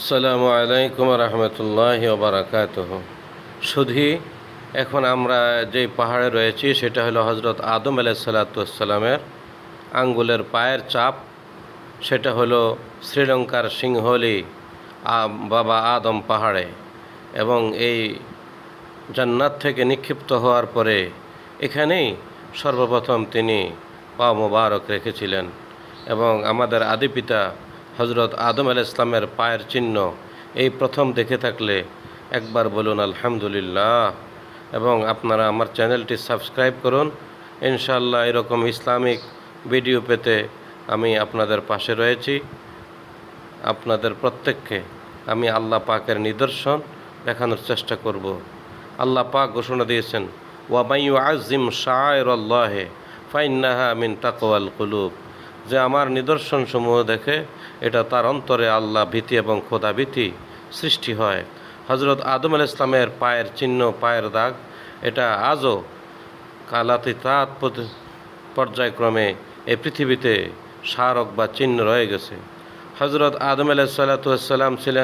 আসসালামু আলাইকুম রহমতুল্লাহ বারাকাত শুধু এখন আমরা যে পাহাড়ে রয়েছি, সেটা হলো হজরত আদম আলাইসাল্লাতামের আঙ্গুলের পায়ের চাপ, সেটা হলো শ্রীলঙ্কার সিংহলি বাবা আদম পাহাড়ে। এবং এই জান্নাত থেকে নিক্ষিপ্ত হওয়ার পরে এখানেই সর্বপ্রথম তিনি পা মোবারক রেখেছিলেন। এবং আমাদের আদি পিতা হজরত আদম আল ইসলামের পায়ের চিহ্ন এই প্রথম দেখে থাকলে একবার বলুন আলহামদুলিল্লাহ। এবং আপনারা আমার চ্যানেলটি সাবস্ক্রাইব করুন। ইনশাল্লাহ এরকম ইসলামিক ভিডিও পেতে আমি আপনাদের পাশে রয়েছি। আপনাদের প্রত্যেককে আমি আল্লাহ পাকের নিদর্শন দেখানোর চেষ্টা করব। আল্লাহ পাক ঘোষণা দিয়েছেন ওয়াবাইউ আজিম শায়ের আল্লাহে ফাইন্নাহা মিন তাকওয়াল কুলুব। যে আমার নিদর্শন সমূহ দেখে এটা তার অন্তরে আল্লাহ ভীতি এবং খোদা ভীতি সৃষ্টি হয়। হজরত আদম আল ইসলামের পায়ের চিহ্ন, পায়ের দাগ, এটা আজও কালাতি তাঁত পর্যায়ক্রমে এই পৃথিবীতে স্মারক বা চিহ্ন রয়ে গেছে। হজরত আদম আলাহ সাল্লাতাম ছিলেন